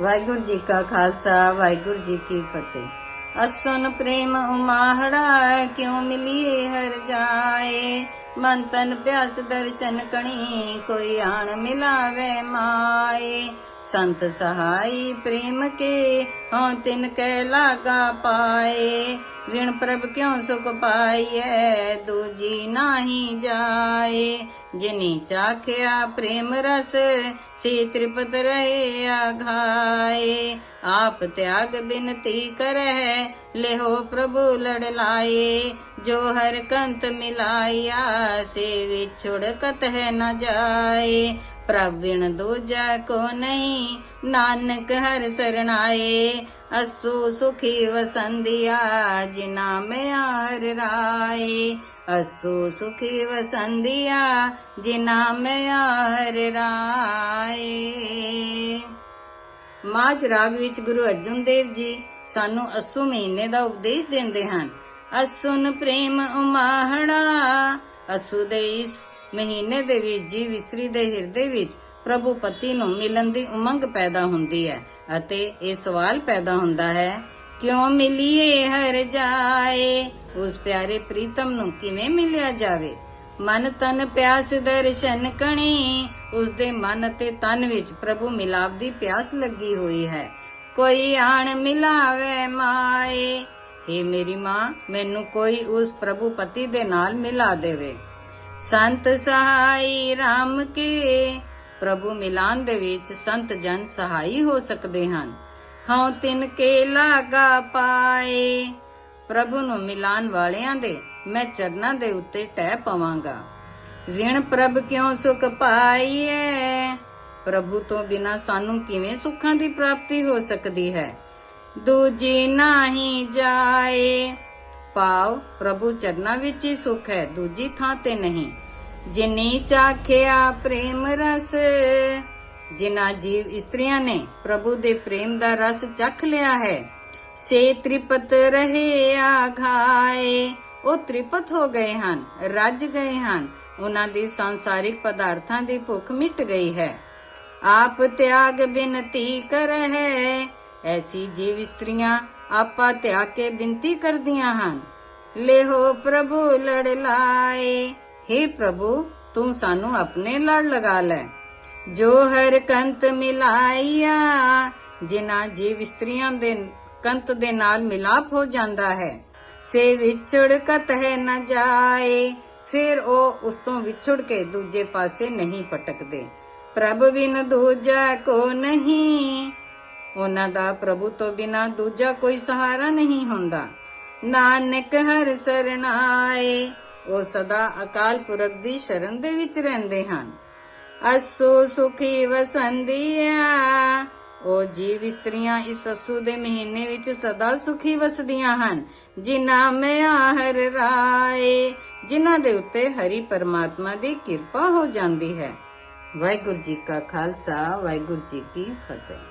ਵਾਹਿਗੁਰੂ ਜੀ ਕਾ ਖਾਲਸਾ, ਵਾਹਿਗੁਰੂ ਜੀ ਕੀ ਫਤਿਹ। ਅਸਨ ਪ੍ਰੇਮ ਉਮਾਹੜਾ ਕਿਉ ਮਿਲੀਏ ਹਰ ਜਾਏ? ਮਨ ਤਨ ਪਿਆਸ ਦਰਸ਼ਨ ਕਣੀ, ਕੋਈ ਆਣ ਮਿਲਾਵੇ ਮਾਏ। ਸੰਤ ਸਹਾਈ ਪ੍ਰੇਮ ਕੇ, ਹਉ ਤਿਨ ਕੈ ਲਾਗਾ ਪਾਏ। ਵਿਣ ਪ੍ਰਭ ਕਿਉ ਸੁਖ ਪਾਈਐ, ਦੂਜੀ ਨਾਹੀ ਜਾਏ। ਜਿਨੀ ਚਾਖਿਆ ਪ੍ਰੇਮ ਰਸ ਸੇ ਤ੍ਰਿਪਤ ਰਹੇ ਆਘਾਏ ਆਪ ਤਿਆਗ ਬਿਨਤੀ ਕਰਹਿ ਲਿਹੋ ਪ੍ਰਭੂ ਲੜ ਲਾਏ ਜੋ ਹਰ ਕੰਤ ਮਿਲਾਇਆ ਸੇ ਵਿਛੁੜ ਕਤ ਹੈ ਨ ਜਾਏ ਪ੍ਰਭ ਬਿਨ ਦੂਜਾ ਕੋ ਨਹੀਂ, ਨਾਨਕ ਹਰ ਸਰਣਾਏ, ਅਸੂ ਸੁਖੀ ਵਸੰਦਿਆ ਜਿਨਾ ਮੈਂ ਹਰ ਰਾਏ। ਅਸੂ ਸੁਖੀ ਵਸੰਦਿਆ ਜਿਨਾ ਮੈਂ ਹਰ ਰਾਏ। ਮਾਝ ਰਾਗ ਵਿੱਚ ਗੁਰੂ ਅਰਜਨ ਦੇਵ ਜੀ ਸਾਨੂੰ ਅਸੂ ਮਹੀਨੇ ਦਾ ਉਪਦੇਸ਼ ਦਿੰਦੇ ਹਨ। ਅਸੁਨ ਪ੍ਰੇਮ ਉਮਾਹੜਾ ਅਸੂ ਦੇ ਇਸ ਮਹੀਨੇ ਦੇ ਵਿੱਚ ਜੀਵ ਇਸਤਰੀ ਦੇ ਹਿਰਦੇ ਵਿੱਚ ਪ੍ਰਭੂ ਪਤੀ ਨੂੰ ਮਿਲਣ ਦੀ ਉਮੰਗ ਪੈਦਾ ਹੁੰਦੀ ਹੈ ਅਤੇ ਇਹ ਸਵਾਲ ਪੈਦਾ ਹੁੰਦਾ ਹੈ, ਕਿਉਂ ਮਿਲੀਏ ਹਰ ਜਾਏ? ਉਸ ਪਿਆਰੇ ਪ੍ਰੀਤਮ ਨੂੰ ਕਿਵੇਂ ਮਿਲਿਆ ਜਾਵੇ? ਮਨ ਤਨ ਪਿਆਸ ਦਰਸ਼ਨ ਕਣੀ ਉਸ ਦੇ ਮਨ ਅਤੇ ਤਨ ਵਿੱਚ ਪ੍ਰਭੂ ਮਿਲਾਪ ਦੀ ਪਿਆਸ ਲੱਗੀ ਹੋਈ ਹੈ। ਕੋਈ ਆਣ ਮਿਲਾਵੇ ਮਾਏ हे ਮੇਰੀ ਮਾਂ, ਮੈਨੂੰ ਕੋਈ ਉਸ ਪ੍ਰਭੂ ਪਤੀ ਦੇ ਨਾਲ ਮਿਲਾ ਦੇਵੇ। ਸੰਤ ਸਹਾਈ RAM ਕੇ। ਪ੍ਰਭੂ ਮਿਲਾਨ ਦੇ ਵਿੱਚ ਸੰਤ ਜਨ ਸਹਾਈ ਹੋ ਸਕਦੇ ਹਨ। ਹਉ ਤਿਨ ਕੇ ਲਾਗਾ ਪਾਏ। ਪ੍ਰਭੂ ਨੂੰ ਮਿਲਾਨ ਵਾਲਿਆਂ ਦੇ ਮੈਂ ਚਰਨਾਂ ਦੇ ਉੱਤੇ ਟਹਿ ਪਵਾਂਗਾ। ਰਿਣ ਪ੍ਰਭ ਕਿਉ ਸੁਖ ਪਾਈਐ? ਪ੍ਰਭੂ ਤੋਂ ਬਿਨਾ ਸਾਨੂੰ ਕਿਵੇਂ ਸੁੱਖਾਂ ਦੀ ਪ੍ਰਾਪਤੀ ਹੋ ਸਕਦੀ ਹੈ? ਦੂਜੀ ਨਹੀਂ ਜਾਏ। ਪਾਉ ਪ੍ਰਭੂ ਚਰਨਾਂ ਵਿੱਚ ਹੀ ਸੁਖ ਹੈ, ਦੂਜੀ ਥਾਂ ਤੇ ਨਹੀਂ। ਜਿਨੀ ਚਾਖਿਆ ਪ੍ਰੇਮ ਰਸ। ਜਿਨ੍ਹਾਂ ਜੀਵ ਇਸਤਰੀਆਂ ਨੇ ਪ੍ਰਭੂ ਦੇ ਪ੍ਰੇਮ ਦਾ ਰਸ ਚੱਖ ਲਿਆ ਹੈ, ਸੇ ਤ੍ਰਿਪਤ ਰਹੇ ਆਘਾਏ ਉਹ ਤ੍ਰਿਪਤ ਹੋ ਗਏ ਹਨ, ਰੱਜ ਗਏ ਹਨ। ਉਹਨਾਂ ਦੀ ਸੰਸਾਰਿਕ ਪਦਾਰਥਾਂ ਦੀ ਭੁੱਖ ਮਿਟ ਗਈ ਹੈ। ਆਪ ਤਿਆਗ ਬਿਨਤੀ ਕਰਹਿ। ਐਸੀ ਜੀਵ ਇਸਤਰੀਆਂ ਆਪਾ ਤਿਆਗ ਕੇ ਬਿਨਤੀ ਕਰਦੀਆਂ ਹਨ। ਲੇਹੋ ਪ੍ਰਭੂ ਲੜ ਲਾਏ। हे ਪ੍ਰਭੂ, ਤੂੰ ਸਾਨੂੰ ਆਪਣੇ ਲੜ ਲਗਾ ਲੈ। ਜੋ ਹਰ ਕੰਤ ਮਿਲਾਈਆ ਜਿਨ੍ਹਾਂ ਜੀਵ ਇਸਤਰੀਆਂ ਦੇ ਕੰਤ ਦੇ ਨਾਲ ਮਿਲਾਪ ਹੋ ਜਾਂਦਾ ਹੈ। ਸੇ ਵਿਛੜ ਕਤ ਹੈ ਨ ਜਾਏ, ਫਿਰ ਉਹ ਉਸ ਤੋਂ ਵਿਛੜ ਕੇ ਦੂਜੇ ਪਾਸੇ ਨਹੀਂ ਪਟਕਦੇ। ਪ੍ਰਭ ਬਿਨ ਦੂਜਾ ਕੋ ਨਹੀਂ, ਉਹਨਾਂ ਦਾ ਪ੍ਰਭੂ ਤੋਂ ਬਿਨਾ ਦੂਜਾ ਕੋਈ ਸਹਾਰਾ ਨਹੀਂ ਹੁੰਦਾ। ਨਾਨਕ ਹਰ ਸਰਣਾਏ ਉਹ ਸਦਾ ਅਕਾਲ ਪੁਰਖ ਦੀ ਸ਼ਰਨ ਦੇ ਵਿੱਚ ਰਹਿੰਦੇ ਹਨ। ਅਸੂ ਸੁਖੀ ਵਸੰਦੀਆ, ਉਹ ਜੀਵ ਇਸਤਰੀਆਂ ਇਸ ਅਸੂ ਦੇ ਮਹੀਨੇ ਵਿੱਚ ਸਦਾ ਸੁਖੀ ਵਸਦੀਆਂ ਹਨ। ਜਿਨ੍ਹਾਂ ਮੈਂ ਹਰ ਰਾਏ, ਜਿਨ੍ਹਾਂ ਦੇ ਉੱਤੇ ਹਰੀ ਪਰਮਾਤਮਾ ਦੀ ਕਿਰਪਾ ਹੋ ਜਾਂਦੀ ਹੈ। ਵਾਹਿਗੁਰੂ ਜੀ ਕਾ ਖਾਲਸਾ, ਵਾਹਿਗੁਰੂ ਜੀ ਕੀ ਫਤਿਹ।